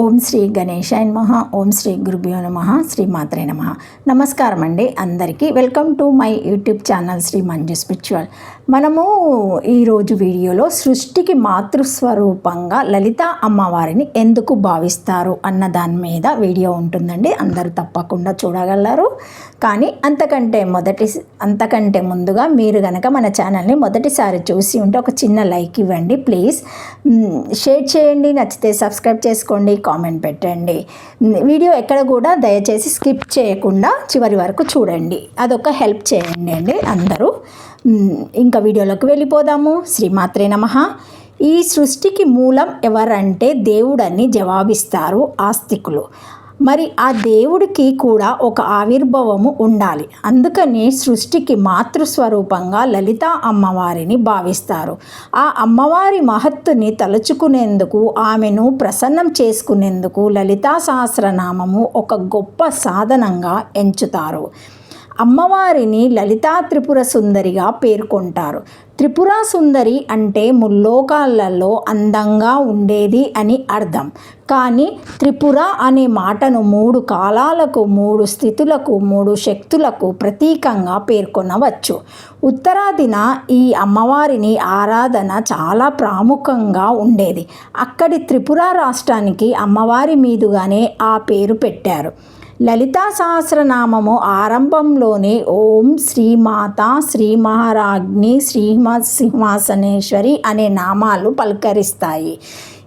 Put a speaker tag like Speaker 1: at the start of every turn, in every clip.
Speaker 1: ఓం శ్రీ గణేశాయ నమ ఓం శ్రీ గురుభ్యో నమ శ్రీ మాత్రే నమ. నమస్కారం అండి అందరికీ. Welcome to my YouTube channel Shri Manju spiritual. మనము ఈరోజు వీడియోలో సృష్టికి మాతృస్వరూపంగా లలిత అమ్మవారిని ఎందుకు భావిస్తారు అన్న దాని మీద వీడియో ఉంటుందండి. అందరూ తప్పకుండా చూడగలరు. కానీ అంతకంటే మొదటి అంతకంటే ముందుగా మీరు కనుక మన ఛానల్ని మొదటిసారి చూసి ఉంటే ఒక చిన్న లైక్ ఇవ్వండి ప్లీజ్. షేర్ చేయండి నచ్చితే సబ్స్క్రైబ్ చేసుకోండి కామెంట్ పెట్టండి. వీడియో ఎక్కడ కూడా దయచేసి స్కిప్ చేయకుండా చివరి వరకు చూడండి. అదొక హెల్ప్ చేయండి అండి అందరూ. ఇంకా వీడియోలోకి వెళ్ళిపోదాము. శ్రీమాత్రే నమ. ఈ సృష్టికి మూలం ఎవరంటే దేవుడని జవాబిస్తారు ఆస్తికులు. మరి ఆ దేవుడికి కూడా ఒక ఆవిర్భవము ఉండాలి. అందుకని సృష్టికి మాతృస్వరూపంగా లలిత అమ్మవారిని భావిస్తారు. ఆ అమ్మవారి మహత్తుని తలుచుకునేందుకు ఆమెను ప్రసన్నం చేసుకునేందుకు లలితా సహస్రనామము ఒక గొప్ప సాధనంగా ఎంచుతారు. అమ్మవారిని లలితా త్రిపుర సుందరిగా పేర్కొంటారు. త్రిపుర సుందరి అంటే ముల్లోకాలలో అందంగా ఉండేది అని అర్థం. కానీ త్రిపుర అనే మాటను మూడు కాలాలకు మూడు స్థితులకు మూడు శక్తులకు ప్రతీకంగా పేర్కొనవచ్చు. ఉత్తరాదిన ఈ అమ్మవారిని ఆరాధన చాలా ప్రాముఖంగా ఉండేది. అక్కడి త్రిపుర రాష్ట్రానికి అమ్మవారి మీదుగానే ఆ పేరు పెట్టారు. లలితా సహస్రనామము ఆరంభంలోనే ఓం శ్రీమాత శ్రీ మహారాజ్ని శ్రీమ సింహాసనేశ్వరి అనే నామాలు పలకరిస్తాయి.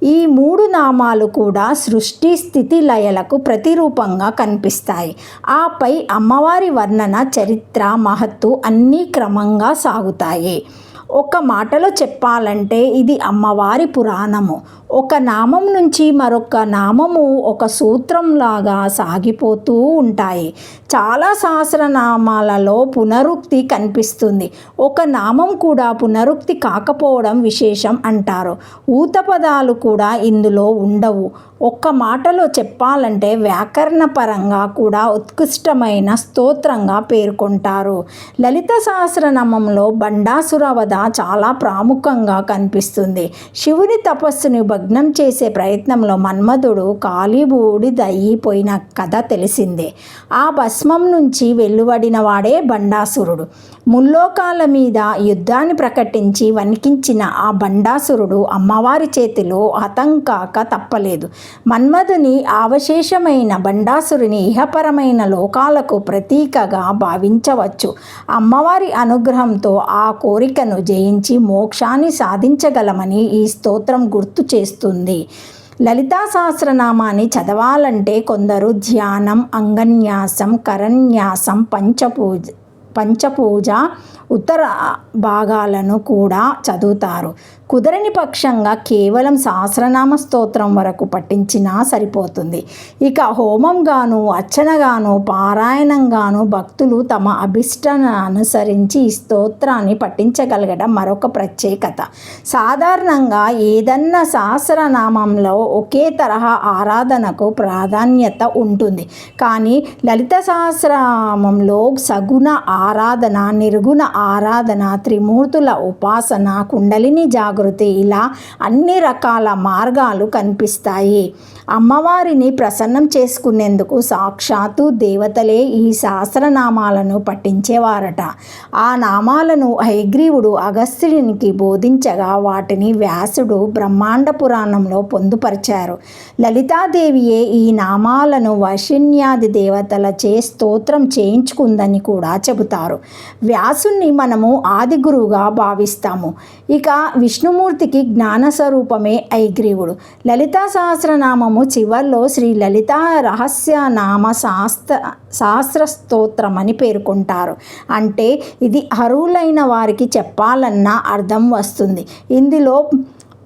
Speaker 1: ఈ మూడు నామాలు కూడా సృష్టి స్థితి లయలకు ప్రతిరూపంగా కనిపిస్తాయి. ఆపై అమ్మవారి వర్ణన చరిత్ర మహత్తు అన్నీ క్రమంగా సాగుతాయి. ఒక మాటలో చెప్పాలంటే ఇది అమ్మవారి పురాణము. ఒక నామం నుంచి మరొక నామము ఒక సూత్రంలాగా సాగిపోతూ ఉంటాయి. చాలా సహస్రనామాలలో పునరుక్తి కనిపిస్తుంది. ఒక నామం కూడా పునరుక్తి కాకపోవడం విశేషం అంటారు. ఊత పదాలు కూడా ఇందులో ఉండవు. ఒక్క మాటలో చెప్పాలంటే వ్యాకరణ పరంగా కూడా ఉత్కృష్టమైన స్తోత్రంగా పేర్కొంటారు. లలిత సహస్రనామంలో బండాసురవధ చాలా ప్రాముఖంగా కనిపిస్తుంది. శివుని తపస్సుని భగ్నం చేసే ప్రయత్నంలో మన్మధుడు కాలిబూడి దయ్యిపోయిన కథ తెలిసిందే. ఆ భస్మం నుంచి వెలువడిన వాడే బండాసురుడు. ముల్లోకాల మీద యుద్ధాన్ని ప్రకటించి వణికించిన ఆ బండాసురుడు అమ్మవారి చేతిలో హతంకాక తప్పలేదు. మన్మధుని అవశేషమైన బండాసురుని ఇహపరమైన లోకాలకు ప్రతీకగా భావించవచ్చు. అమ్మవారి అనుగ్రహంతో ఆ కోరికను జయించి మోక్షాన్ని సాధించగలమని ఈ స్తోత్రం గుర్తు చేస్తుంది. లలితా సహస్రనామాన్ని చదవాలంటే కొందరు ధ్యానం అంగన్యాసం కరన్యాసం పంచపూజ పంచపూజ ఉత్తర భాగాలను కూడా చదువుతారు. కుదరని పక్షంగా కేవలం సహస్రనామ స్తోత్రం వరకు పఠించినా సరిపోతుంది. ఇక హోమంగాను అర్చనగాను పారాయణంగాను భక్తులు తమ అభిష్టను అనుసరించి ఈ స్తోత్రాన్ని పఠించగలగడం మరొక ప్రత్యేకత. సాధారణంగా ఏదన్నా సహస్రనామంలో ఒకే తరహా ఆరాధనకు ప్రాధాన్యత ఉంటుంది. కానీ లలిత సహస్రనామంలో సగుణ ఆరాధన నిర్గుణ ఆరాధన త్రిమూర్తుల ఉపాసన కుండలిని జాగృతి. ఇలా అన్ని రకాల మార్గాలు కనిపిస్తాయి. అమ్మవారిని ప్రసన్నం చేసుకునేందుకు సాక్షాత్తు దేవతలే ఈ సహస్రనామాలను పఠించేవారట. ఆ నామాలను హైగ్రీవుడు అగస్త్యునికి బోధించగా వాటిని వ్యాసుడు బ్రహ్మాండ పురాణంలో పొందుపరిచారు. లలితాదేవియే ఈ నామాలను వైశన్యాది దేవతలచే స్తోత్రం చేయించుకుందని కూడా చెబుతారు. వ్యాసుని మనము ఆది గురువుగా భావిస్తాము. ఇక విష్ణుమూర్తికి జ్ఞాన స్వరూపమే ఐగ్రీవుడు. లలితా సహస్రనామము చివర్లో శ్రీ లలితా రహస్య నామ శాస్త్ర సహస్ర స్తోత్రం అని పేర్కొంటారు. అంటే ఇది అర్హులైన వారికి చెప్పాలన్న అర్థం వస్తుంది. ఇందులో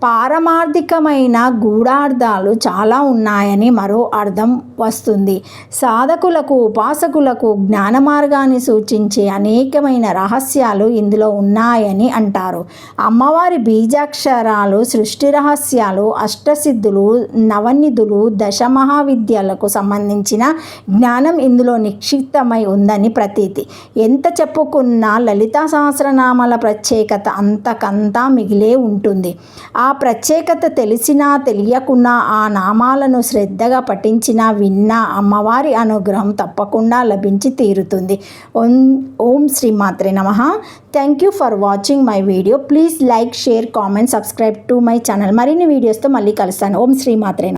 Speaker 1: పారమార్థికమైన గూఢార్థాలు చాలా ఉన్నాయని మరో అర్థం వస్తుంది. సాధకులకు ఉపాసకులకు జ్ఞాన మార్గాన్ని సూచించే అనేకమైన రహస్యాలు ఇందులో ఉన్నాయని అంటారు. అమ్మవారి బీజాక్షరాలు సృష్టి రహస్యాలు అష్టసిద్ధులు నవనిధులు దశమహావిద్యలకు సంబంధించిన జ్ఞానం ఇందులో నిక్షిప్తమై ఉందని ప్రతీతి. ఎంత చెప్పుకున్నా లలితా సహస్రనామాల ప్రత్యేకత అంతకంతా మిగిలే ఉంటుంది. ఆ ఆ ప్రత్యేకత తెలిసినా తెలియకున్నా ఆ నామాలను శ్రద్ధగా పఠించినా విన్నా అమ్మవారి అనుగ్రహం తప్పకుండా లభించి తీరుతుంది. ఓం ఓం శ్రీమాత్రే నమ. Thank you for watching my video please like share comment subscribe to my channel మరిన్ని వీడియోస్తో మళ్ళీ కలుస్తాను. ఓం శ్రీమాత్రే నమః.